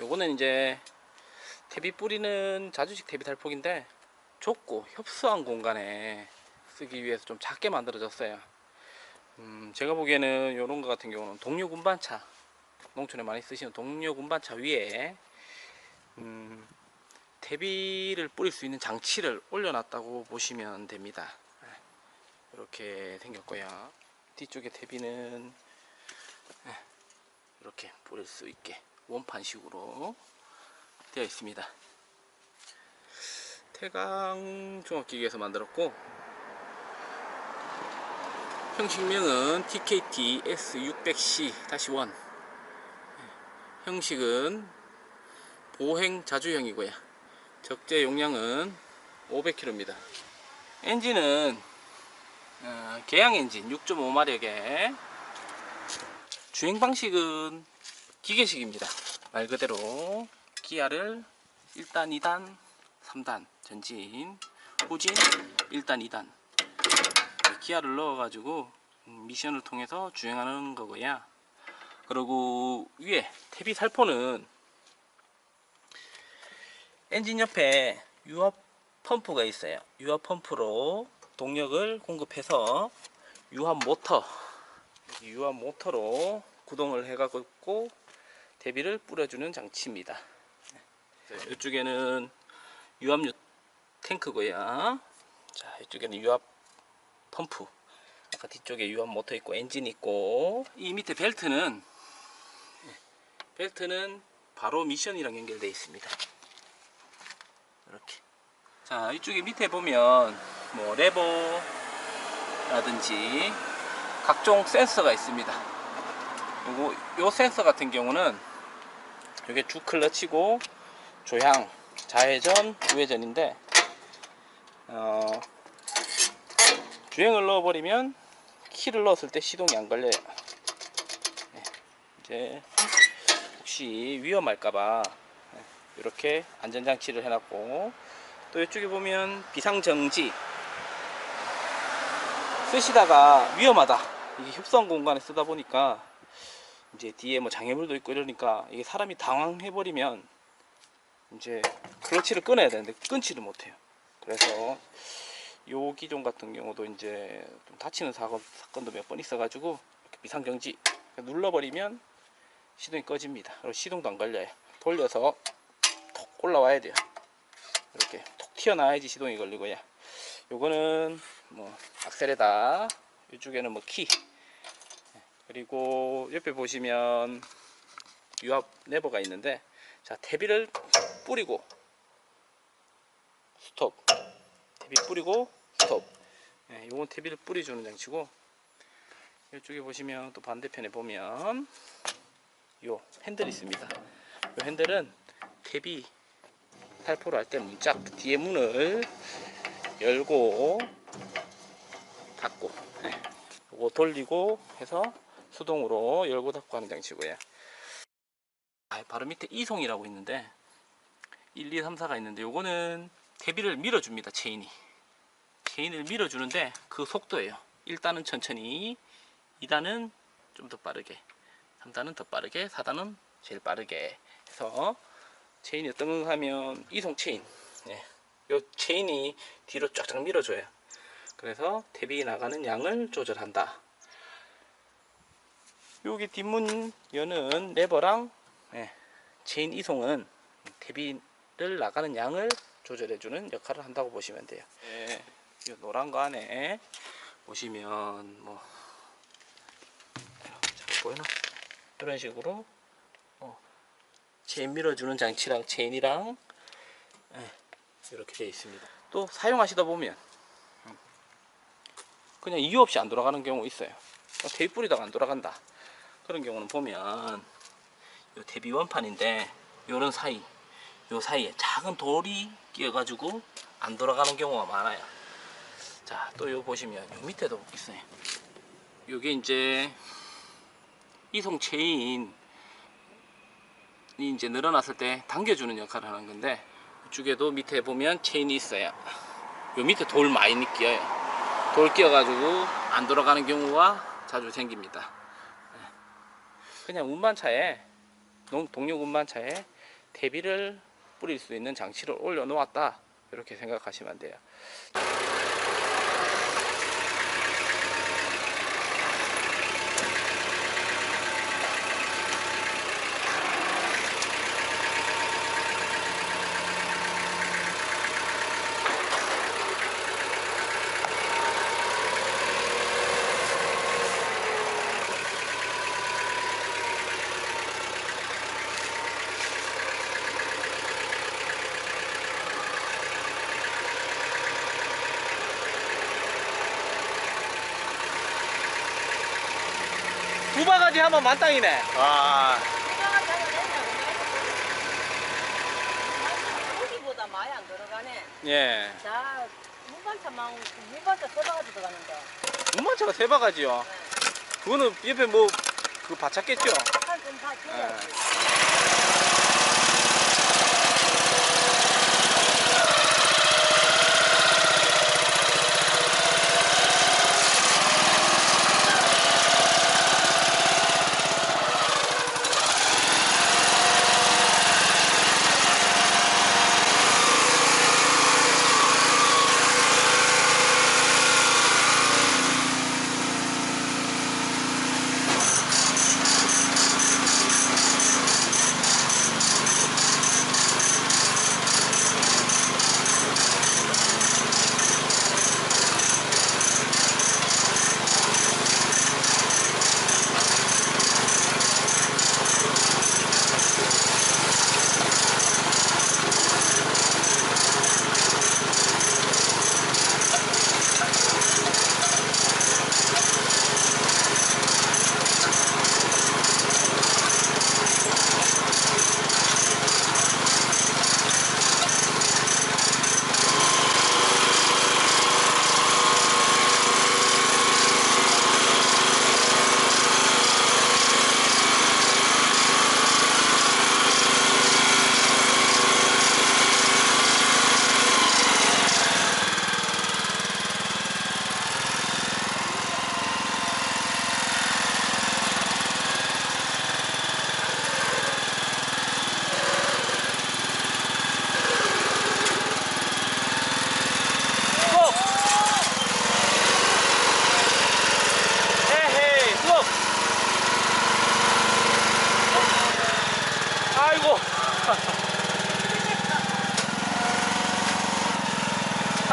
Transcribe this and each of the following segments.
요거는 이제 대비 뿌리는 자주식 대비 달폭인데 좁고 협소한 공간에 쓰기 위해서 좀 작게 만들어졌어요. 음, 제가 보기에는 요런 거 같은 경우는 동료 운반차 농촌에 많이 쓰시는 동료 운반차 위에 음, 대비를 뿌릴 수 있는 장치를 올려놨다고 보시면 됩니다. 이렇게 생겼고요. 뒤쪽에 대비는 예, 이렇게 뿌릴 수 있게 원판식으로 되어 있습니다. 태강 종합기계에서 만들었고 형식명은 TKT S600C-1 형식은 보행 자주형이고요. 적재 용량은 500km입니다. 엔진은 어, 개양 엔진 6.5마력에 주행 방식은 기계식입니다. 말 그대로 기아를 1단, 2단, 3단 전진, 후진 1단, 2단 기아를 넣어가지고 음, 미션을 통해서 주행하는 거고요. 그리고 위에 태비 살포는 엔진 옆에 유압 펌프가 있어요. 유압 펌프로 동력을 공급해서 유압 모터, 유압 모터로 구동을 해가지고 대비를 뿌려주는 장치입니다. 이쪽에는 유압유 탱크고요. 자, 이쪽에는 유압 펌프. 아까 뒤쪽에 유압 모터 있고 엔진 있고 이 밑에 벨트는 벨트는 바로 미션이랑 연결되어 있습니다. 이렇게. 자, 이쪽에 밑에 보면 뭐 레버라든지 각종 센서가 있습니다. 요거 요 센서 같은 경우는 이게 주 클러치고 조향, 좌회전, 우회전인데 어, 주행을 넣어버리면 키를 넣었을 때 시동이 안 걸려요. 네, 이제 혹시 위험할까봐 이렇게 안전장치를 해놨고 또 이쪽에 보면 비상정지 쓰시다가 위험하다 이게 협소한 공간에 쓰다 보니까 이제 뒤에 뭐 장애물도 있고 이러니까 이게 사람이 당황해 버리면 이제 클러치를 끊어야 되는데 끊지를 못해요. 그래서 요 기종 같은 경우도 이제 좀 다치는 사고, 사건도 몇 번 있어가지고 비상정지 눌러버리면 시동이 꺼집니다. 그리고 시동도 안 걸려요. 돌려서 톡 올라와야 돼요. 이렇게 톡 튀어나와야지 시동이 걸리고요. 요거는 뭐 악셀에다 이쪽에는 뭐 키 그리고 옆에 보시면 유압 레버가 있는데 자 대비를 뿌리고 스톱. 대비 뿌리고 스톱. 예, 요건 대비를 뿌려주는 장치고 이쪽에 보시면 또 반대편에 보면 요 핸들이 있습니다. 요 핸들은 대비 살포를 할 때 문짝 뒤에 문을 열고 닫고 예, 요거 돌리고 해서 수동으로 열고 닫고 하는 장치고요. 아, 바로 밑에 이송이라고 있는데 1, 2, 3, 4가 있는데 요거는 대비를 밀어줍니다 체인이. 체인을 밀어주는데 그 속도예요. 1단은 천천히 2단은 좀 더 빠르게 3단은 더 빠르게 4단은 제일 빠르게 해서 체인이 어떤 거 하면 이송 체인. 예. 요 체인이 뒤로 쫙쫙 밀어줘요. 그래서 대비 나가는 양을 조절한다 여기 뒷문 여는 레버랑 예, 체인 이송은 대비를 나가는 양을 조절해주는 역할을 한다고 보시면 돼요. 예, 이 노란 거 안에 보시면 뭐잘 보이나? 이런 식으로 어, 체인 밀어주는 장치랑 체인이랑 예, 이렇게 되어 있습니다. 또 사용하시다 보면 음, 그냥 이유 없이 안 돌아가는 경우 있어요. 대비 뿌리다가 안 돌아간다. 그런 경우는 보면 요 대비 원판인데 요런 사이 요 사이에 작은 돌이 끼어가지고 안 돌아가는 경우가 많아요. 자또 요 보시면 요 밑에도 있어요. 요게 이제 이송 체인이 이제 늘어났을 때 당겨주는 역할을 하는 건데 이쪽에도 밑에 보면 체인이 있어요. 요 밑에 돌 많이 끼어요. 돌 끼어가지고 안 돌아가는 경우가 자주 생깁니다 그냥 운반차에 농- 동력 운반차에 퇴비를 뿌릴 수 있는 장치를 올려 놓았다. 이렇게 생각하시면 돼요. 두 바가지 하면 만땅이네. 와. 고기보다 많이 안 들어가네. 예. 자, 물반차만 물반차 써봐가지고 들어가는데. 문만차가 세 바가지요. 그거는 옆에 뭐 그 받쳤겠죠. 한좀다 예.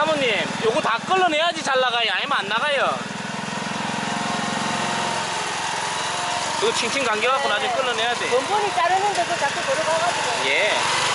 사모님, 요거 다 끌어내야지 잘 나가요. 아니면 안 나가요. 그거 칭칭 감겨갖고 나중에 끌어내야 돼. 번번이 자르는데 그 자꾸 들어가가지고.